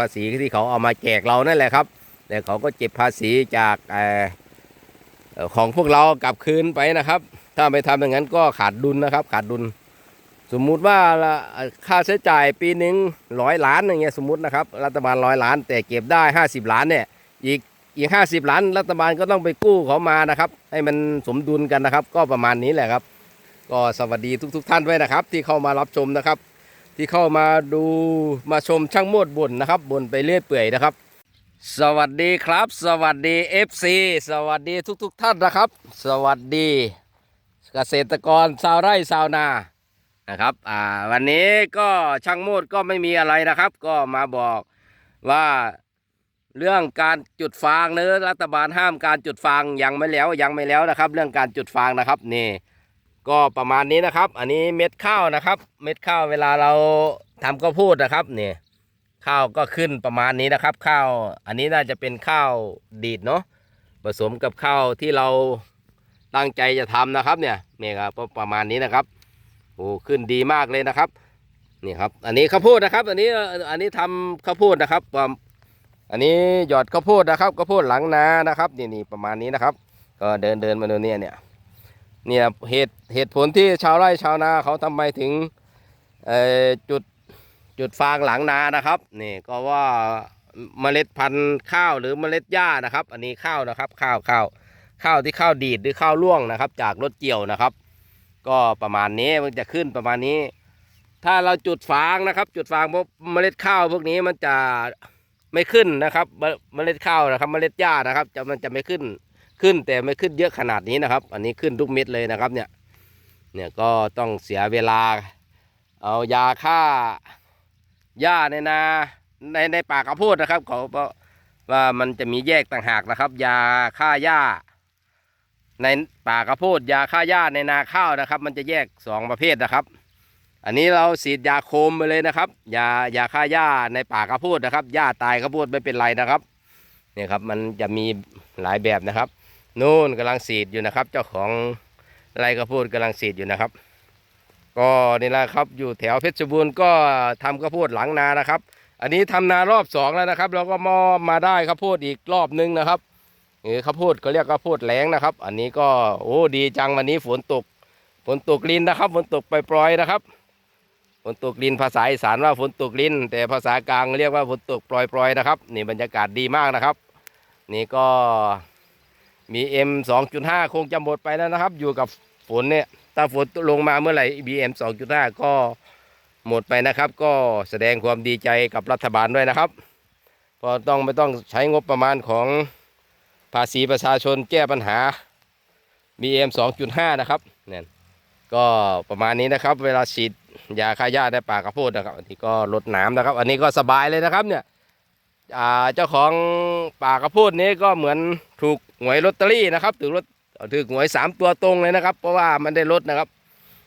ภาษีที่เขาเอามาแจกเรานั่นแหละครับ แต่เขาก็เก็บภาษีจากอของพวกเรากลับคืนไปนะครับ ถ้าไม่ทำอย่างนั้นก็ขาดดุลนะครับ ขาดดุล สมมุติว่าค่าใช้จ่ายปีหนึ่งร้อยล้านอย่างเงี้ยสมมตินะครับ รัฐบาลร้อยล้าน แต่เก็บได้ 50 ล้านเนี่ยอีกอีก 50 ล้าน รัฐบาลก็ต้องไปกู้เขามานะครับ ให้มันสมดุลกันนะครับ ก็ประมาณนี้แหละครับ ก็สวัสดีทุก ๆ ท่านด้วยนะครับ ที่เข้ามารับชมนะครับ ที่เข้ามาดูมาชมช่างโมดบ่นนะครับบ่นไปเรื่อยเปื่อยนะครับ สวัสดีครับ สวัสดี FC สวัสดีทุกๆท่านนะครับ สวัสดีเกษตรกรชาวไร่ชาวนานะครับอ่าวันนี้ก็ช่างโมดก็ไม่มีอะไรนะครับ ก็มาบอกว่าเรื่องการจุดฟางเนื้อรัฐบาลห้ามการจุดฟางยังไม่แล้วยังไม่แล้วนะครับ เรื่องการจุดฟางนะครับนี่ ก็ประมาณนี้นะครับ อันนี้เม็ดข้าวนะครับ เม็ดข้าวเวลาเราทำข้าวโพดนะครับเนี่ยข้าวก็ขึ้นประมาณนี้นะครับ ข้าวอันนี้น่าจะเป็นข้าวดีดเนาะผสมกับข้าวที่เราตั้งใจจะทำนะครับเนี่ยนี่ครับประมาณนี้นะครับโอ้ขึ้นดีมากเลยนะครับนี่ครับ อันนี้ข้าวโพดนะครับ อันนี้อันนี้ทำข้าวโพดนะครับความอันนี้หยอดข้าวโพดนะครับข้าวโพดหลังนานะครับนี่นี่ประมาณนี้นะครับ ก็เดินเดินมาดูเนี่ยเนี่ย เนี่ยเหตุเหตุผลที่ชาวไร่ชาวนาเขาทำไมถึงจุดจุดฟางหลังนานะครับนี่ก็ว่าเมล็ดพันธุ์ข้าวหรือเมล็ดหญ้านะครับ อันนี้ข้าวนะครับ ข้าวข้าวข้าวที่ข้าวดีดหรือข้าวล่วงนะครับ จากรถเกี่ยวนะครับ ก็ประมาณนี้มันจะขึ้นประมาณนี้ ถ้าเราจุดฟางนะครับ จุดฟางพวกเมล็ดข้าวพวกนี้มันจะไม่ขึ้นนะครับ เมล็ดข้าวนะครับ เมล็ดหญ้านะครับจะมันจะไม่ขึ้น ขึ้นแต่ไม่ขึ้นเยอะขนาดนี้นะครับ อันนี้ขึ้นทุกเม็ดเลยนะครับเนี่ยเนี่ยก็ต้องเสียเวลา เอายาฆ่าหญ้าในนาในในป่ากระโพดนะครับเขาบอว่ามันจะมีแยกต่างหากนะครับ ยาฆ่าหญ้า ในป่ากระโพดยาฆ่าหญ้าในนาข้าวนะครับ มันจะแยกสองประเภทนะครับ อันนี้เราฉีดยาโคมไปเลยนะครับยายาฆ่าหญ้าในป่ากระโพดนะครับหญ้าตายกระโพดไม่เป็นไรนะครับเนี่ยครับมันจะมีหลายแบบนะครับ นู่นกำลังสีดอยู่นะครับ เจ้าของไรกระพูดกำลังสีดอยู่นะครับ ก็นี่แหละครับอยู่แถวเพชรบูรณ์ก็ทำข้าวโพดหลังนานะครับ อันนี้ทำนารอบสองแล้วนะครับเราก็มอมาได้ข้าวโพดอีกรอบนึงนะครับนี่ข้าวโพดก็เรียกข้าวโพดแหลงนะครับ อันนี้ก็โอ้ดีจังวันนี้ฝนตกฝนตกลินนะครับฝนตกปล่อยๆนะครับฝนตกลินภาษาอีสานว่าฝนตกลินแต่ภาษากลางเรียกว่าฝนตกปล่อยๆนะครับ นี่บรรยากาศดีมากนะครับ นี่ก็ มี M 2.5 คงจะหมดไปแล้วนะครับ อยู่กับฝนเนี่ยถ้าฝนลงมาเมื่อไหร่ BM 2.5 ก็หมดไปนะครับ ก็แสดงความดีใจกับรัฐบาลด้วยนะครับเพอต้องไม่ต้องใช้งบประมาณของภาษีประชาชนแก้ปัญหา BM 2.5 นะครับเนี่ยก็ประมาณนี้นะครับ เวลาฉีดยาฆ่าหญ้าในป่ากระโพดนะครับ อันนี้ก็ลดน้ำนะครับ อันนี้ก็สบายเลยนะครับเนี่ย เจ้าของป่ากระพูดนี้ก็เหมือนถูกหวยลอตเตอรี่นะครับถูกลอตถูกหวยสามตัวตรงเลยนะครับ เพราะว่ามันได้ลดนะครับ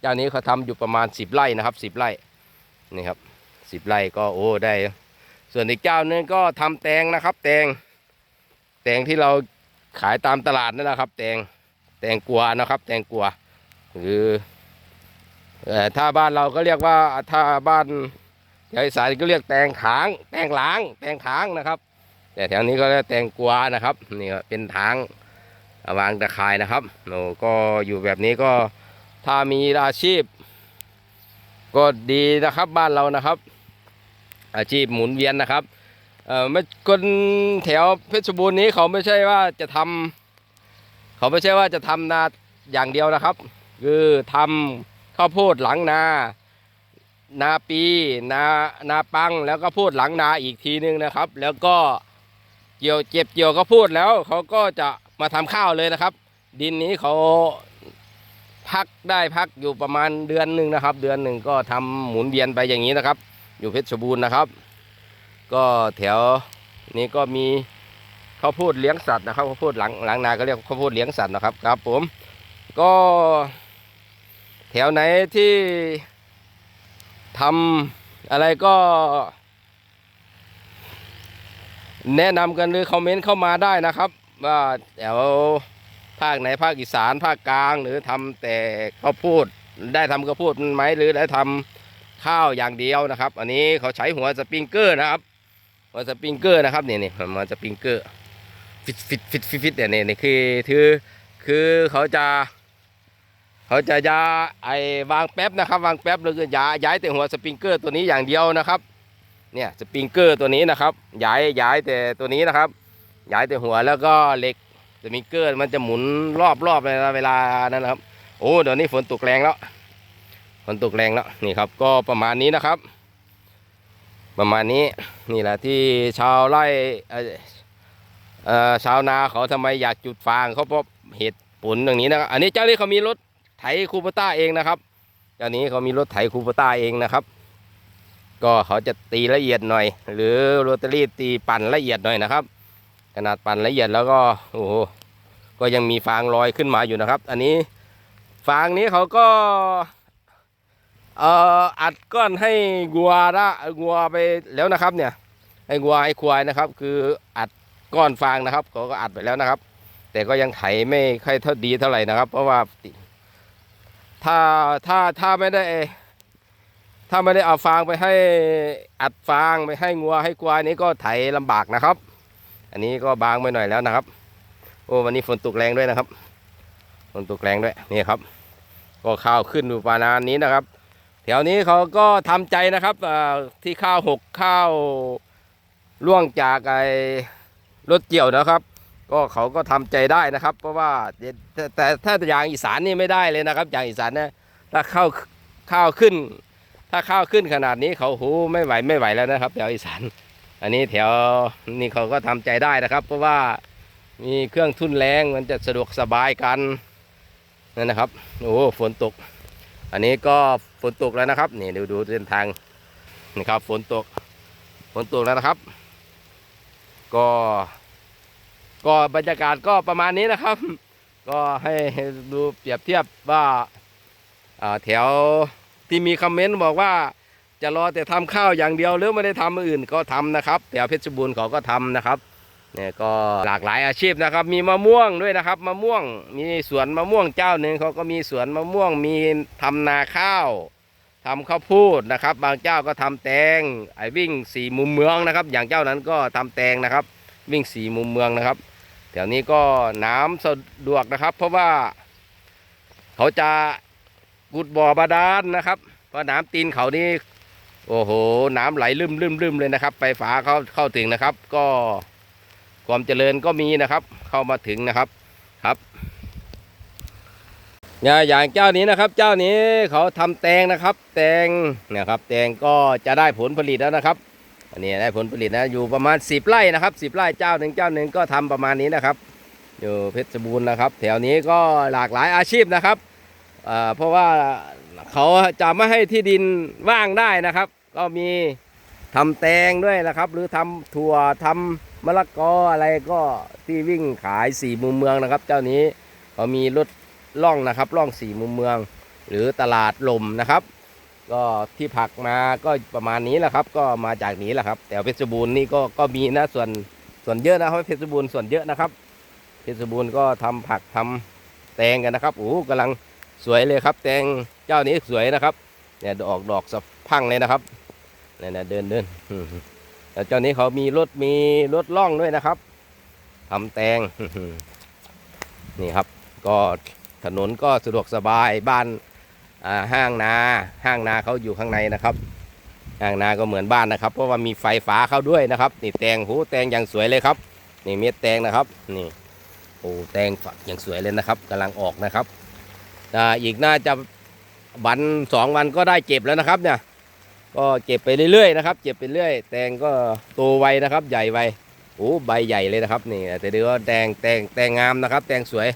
เจ้านี้เขาทำอยู่ประมาณสิบไร่นะครับสิบไร่นี่ครับสิบไร่ก็โอ้ได้ ส่วนอีกเจ้านึงก็ทำแตงนะครับ แตงแตงที่เราขายตามตลาดนั่นแหละครับ แตงแตงกัวนะครับ แตงกัวหรือเอ่อถ้าบ้านเราก็เรียกว่าถ้าบ้าน แถวอีสานก็เรียกแตงขาง แตงหลาง แตงขางนะครับ แต่แถวนี้ก็เรียกแตงกวานะครับนี่เป็นทางวางตะข่ายนะครับโอ้ก็อยู่แบบนี้ก็ถ้ามีอาชีพ ก็ดีนะครับบ้านเรานะครับ อาชีพหมุนเวียนนะครับเอ่อไม่คนแถวเพชรบูรณ์นี้เขาไม่ใช่ว่าจะทำเขาไม่ใช่ว่าจะทำนาอย่างเดียวนะครับ คือทำข้าวโพดหลังนา นาปีนานาปังแล้วก็พูดหลังนาอีกทีนึงนะครับ แล้วก็เกี่ยวเจ็บเกี่ยวก็พูดแล้วเขาก็จะมาทำข้าวเลยนะครับ ดินนี้เขาพักได้พักอยู่ประมาณเดือนหนึ่งนะครับ เดือนหนึ่งก็ทำหมุนเวียนไปอย่างนี้นะครับ อยู่เพชรบูรณ์นะครับ ก็แถวนี้ก็มีเขาวโพดเลี้ยงสัตว์นะครับข้าวโพดหลังหลังนาก็เรียกเขาวโพดเลี้ยงสัตว์นะครับครับผม ก็ แถวไหนที่ ทำอะไรก็ แนะนำกันหรือคอมเมนต์เข้ามาได้นะครับว่าแถวภาคไหนภาคอีสานภาคกลางหรือทำแต่ข้าวโพดได้ทำข้าวโพดไหมหรือได้ทำข้าวอย่างเดียวนะครับ อันนี้เขาใช้หัวสปริงเกอร์นะครับหัวสปริงเกอร์นะครับนี่นี่หัวสปริงเกอร์ฟิตฟิตฟิตฟิตเนี่ยนี่นี่คือคือคือเขาจะ เขาจะยาไอวางแป๊บนะครับวางแป๊บแล้วก็ยาย้ายแต่หัวสปริงเกอร์ตัวนี้อย่างเดียวนะครับเนี่ยสปริงเกอร์ตัวนี้นะครับย้ายย้ายแต่ตัวนี้นะครับย้ายแต่หัวแล้วก็เหล็กสปริงเกอร์มันจะหมุนรอบรอบเวลาเวลานั้นนะครับ โอ้เดี๋ยวนี้ฝนตกแรงแล้วฝนตกแรงแล้วนี่ครับ ก็ประมาณนี้นะครับ ประมาณนี้นี่แหละที่ชาวไร่ชาวนาเขาทำไมอยากจุดฟางเขาเพราะเหตุผลอย่างนี้นะครับอันนี้เจ้านี่เขามีรถ ไถคูปต้าเองนะครับเจ้านี้เขามีรถไถคูปต้าเองนะครับ ก็เขาจะตีละเอียดหน่อย หรือโรตารี่ตีปั่นละเอียดหน่อยนะครับ ขนาดปั่นละเอียดแล้วก็โอ้โหก็ยังมีฟางลอยขึ้นมาอยู่นะครับ อันนี้ฟางนี้เขาก็เอ่ออัดก้อนให้งัวละงัวไปแล้วนะครับเนี่ยให้งัวให้ควายนะครับ คืออัดก้อนฟางนะครับเขาก็อัดไปแล้วนะครับ แต่ก็ยังไถไม่ค่อยเท่าดีเท่าไหร่นะครับ เพราะว่า ถ้าถ้าถ้าไม่ได้ ถ้าไม่ได้เอาฟางไปให้อัดฟางไปให้งัวให้ควายนี้ก็ไถลำบากนะครับ อันนี้ก็บางไปหน่อยแล้วนะครับ โอ้วันนี้ฝนตกแรงด้วยนะครับฝนตกแรงด้วยนี่ครับ ก็ข้าวขึ้นอยู่ประมาณนี้นะครับ แถวนี้เขาก็ทำใจนะครับที่ข้าวหกข้าวล่วงจากไอ้รถเกี่ยวนะครับ ก็เขาก็ทำใจได้นะครับ เพราะว่าแต่แต่ถ้าอย่างอีสานนี่ไม่ได้เลยนะครับ อย่างอีสานเนี่ยถ้าข้าวข้าวขึ้น ถ้าข้าวขึ้นขนาดนี้เขาหูไม่ไหวไม่ไหวแล้วนะครับแถวอีสาน อันนี้แถวนี่เขาก็ทำใจได้นะครับ เพราะว่ามีเครื่องทุ่นแรงมันจะสะดวกสบายกันนั่นนะครับโอ้ฝนตก อันนี้ก็ฝนตกแล้วนะครับนี่ดูดูเส้นทางนี่ครับฝนตกฝนตกแล้วนะครับ ก็ ก็บรรยากาศก็ประมาณนี้นะครับ ก็ให้ดูเปรียบเทียบว่าแถวที่มีคอมเมนต์บอกว่าจะรอแต่ทำข้าวอย่างเดียวหรือไม่ได้ทำอื่นก็ทำนะครับแถวเพชรบูรณ์เขาก็ทำนะครับเนี่ยก็หลากหลายอาชีพนะครับ มีมะม่วงด้วยนะครับมะม่วงมีสวนมะม่วงเจ้าหนึ่งเขาก็มีสวนมะม่วงมีทำนาข้าวทำข้าวโพดนะครับ บางเจ้าก็ทำแตงไอ้วิ่งสี่มุมเมืองนะครับ อย่างเจ้านั้นก็ทำแตงนะครับ วิ่งสี่มุมเมืองนะครับแถวนี้ก็น้ำสะดวกนะครับ เพราะว่า เขาจะกุดบ่อบาดาลนะครับ เพราะน้ำตีนเขานี่โอ้โห น้ำไหลลืมลืมลืมเลยนะครับ ไปฝาเข้าเข้าถึงนะครับ ก็ความเจริญก็มีนะครับ เข้ามาถึงนะครับครับเนี่ยอย่างเจ้านี้นะครับ เจ้านี้เขาทำแตงนะครับ แตงเนี่ยครับ แตงก็จะได้ผลผลิตแล้วนะครับ นนี้ได้ผลผลิตนะอยู่ประมาณ 10 ไร่นะครับ10ไร่เจ้าหนึ่งเจ้าหนึ่งก็ทำประมาณนี้นะครับ อยู่เพชรบูรณ์นะครับ แถวนี้ก็หลากหลายอาชีพนะครับเเพราะว่าเขาจะไม่ให้ที่ดินว่างได้นะครับ ก็มีทำแตงด้วยนะครับ หรือทำถั่วทำมะละกออะไรก็ที่วิ่งขายสี่มุมเมืองนะครับ เจ้านี้เขามีรถล่องนะครับล่องสี่มุมเมือง หรือตลาดลมนะครับ ก็ที่ผักมาก็ประมาณนี้แหละครับ ก็มาจากนี้แหละครับ แต่เพชรบูรณ์นี่ก็ก็มีนะส่วนส่วนเยอะนะครับเพชรบูรณ์ส่วนเยอะนะครับเพชรบูรณ์ก็ทำผักทำแตงกันนะครับโอ้โหกำลังสวยเลยครับ แตงเจ้านี้สวยนะครับเนี่ยดอกดอกสะพังเลยนะครับเนี่ยเดินเดินอืมแต่เจ้านี้เขามีรถมีรถล่องด้วยนะครับทำแตงนี่ครับ ก็ถนนก็สะดวกสบายบ้าน ห้างนาห้างนาเขาอยู่ข้างในนะครับห้างนาก็เหมือนบ้านนะครับ เพราะว่ามีไฟฟ้าเข้าด้วยนะครับ นี่แตงหูแตงอย่างสวยเลยครับ นี่เม็ดแตงนะครับนี่โอ้แตงฝักอย่างสวยเลยนะครับกำลังออกนะครับอ่าอีกน่าจะวันสองวันก็ได้เก็บแล้วนะครับเนี่ยก็เก็บไปเรื่อยๆนะครับเก็บไปเรื่อย แตงก็โตไวนะครับ ใหญ่ไวโอ้ใบใหญ่เลยนะครับ นี่แต่เดี๋ยวแตงแตงแตงงามนะครับ แตงสวย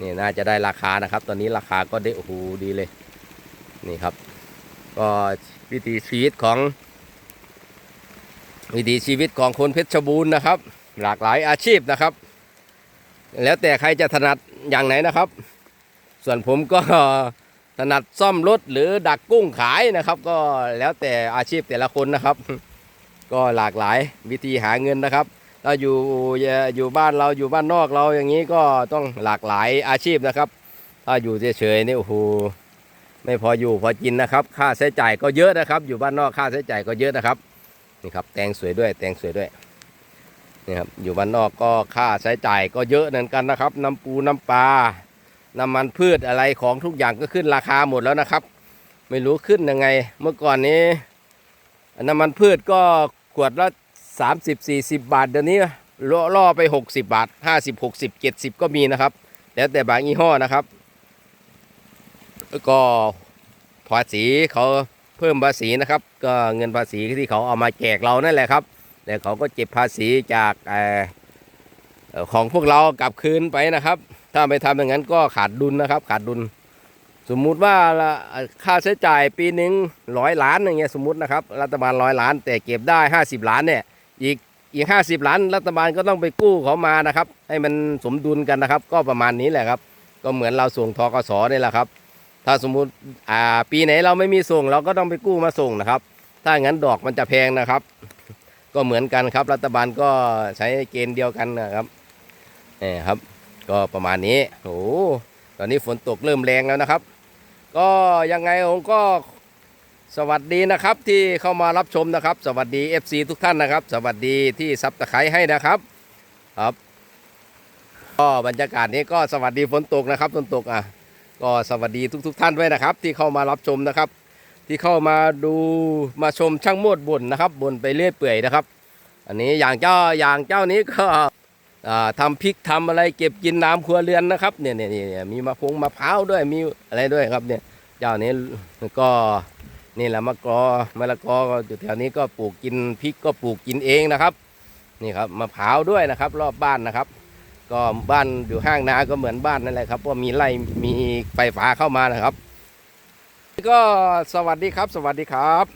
นี่น่าจะได้ราคานะครับ ตอนนี้ราคาก็ได้โอ้โหดีเลย นี่ครับ ก็วิถีชีวิตของ วิถีชีวิตของคนเพชรบูรณ์นะครับ หลากหลายอาชีพนะครับ แล้วแต่ใครจะถนัดอย่างไหนนะครับ ส่วนผมก็ถนัดซ่อมรถหรือดักกุ้งขายนะครับ ก็แล้วแต่อาชีพแต่ละคนนะครับ ก็หลากหลายวิธีหาเงินนะครับ อยู่อยู่บ้านเราอยู่บ้านนอกเราอย่างนี้ก็ต้องหลากหลายอาชีพนะครับ ถ้าอยู่เฉยๆนี่โอ้โหไม่พออยู่พอกินนะครับ ค่าใช้จ่ายก็เยอะนะครับ อยู่บ้านนอกค่าใช้จ่ายก็เยอะนะครับนี่ครับแตงสวยด้วยแตงสวยด้วยนี่ครับอยู่บ้านนอกก็ค่าใช้จ่ายก็เยอะเหมือนกันนะครับ น้ำปูน้ำปลาน้ำมันพืชอะไรของทุกอย่างก็ขึ้นราคาหมดแล้วนะครับ ไม่รู้ขึ้นยังไง เมื่อก่อนนี้น้ำมันพืชก็ขวดละ 30 40 บาทเดี๋ยวนี้ล่อล่อไป 60 บาท 50 60 70 ก็มีนะครับ แล้วแต่บางยี่ห้อนะครับ ก็ภาษีเขาเพิ่มภาษีนะครับ ก็เงินภาษีที่เขาเอามาแจกเรานั่นแหละครับแต่เขาก็เก็บภาษีจากออของพวกเรากลับคืนไปนะครับ ถ้าไม่ทำอย่างนั้นก็ขาดดุลนะครับ ขาดดุล สมมุติว่าค่าใช้จ่ายปีหนึ่งร้อยล้านอย่างเงี้ยสมมตินะครับรัฐบาลร้อยล้าน แต่เก็บได้ 50 ล้านเนี่ย อีกอีก50ล้านรัฐบาลก็ต้องไปกู้เขามานะครับ ให้มันสมดุลกันนะครับ ก็ประมาณนี้แหละครับ ก็เหมือนเราส่งทกสนี่แหละครับ ถ้าสมมุติอ่าปีไหนเราไม่มีส่งเราก็ต้องไปกู้มาส่งนะครับ ถ้างั้นดอกมันจะแพงนะครับ ก็เหมือนกันครับ รัฐบาลก็ใช้เกณฑ์เดียวกันนะครับนี่ครับ ก็ประมาณนี้โอ้ตอนนี้ฝนตกเริ่มแรงแล้วนะครับ ก็ยังไงผมก็ สวัสดีนะครับที่เข้ามารับชมนะครับ สวัสดี FC ทุกท่านนะครับ สวัสดีที่ซับตะไคร้ให้นะครับครับก็บรรยากาศนี้ก็สวัสดีฝนตกนะครับฝนตกอะก็สวัสดีทุก ๆท่านด้วยนะครับ ที่เข้ามารับชมนะครับ ที่เข้ามาดูมาชมช่างโมดบนนะครับบนไปเรื่อยเปื่อยนะครับ อันนี้อย่างเจ้าอย่างเจ้านี้ก็อ่าทำพริกทำอะไรเก็บกินน้ำครัวเรือนนะครับเนี่ยเนี่ยเนี่ยมีมะพงมะพร้าวด้วยมีอะไรด้วยครับเนี่ยเจ้านี้ก็ นี่แหละมะกอมะละกอก็อยู่แถวนี้ก็ปลูกกินพริกก็ปลูกกินเองนะครับ นี่ครับมะพร้าวด้วยนะครับ รอบบ้านนะครับ ก็บ้านอยู่ห้างนาก็เหมือนบ้านนั่นแหละครับเพราะมีไร่มีไฟฟ้าเข้ามานะครับ ก็สวัสดีครับ สวัสดีครับ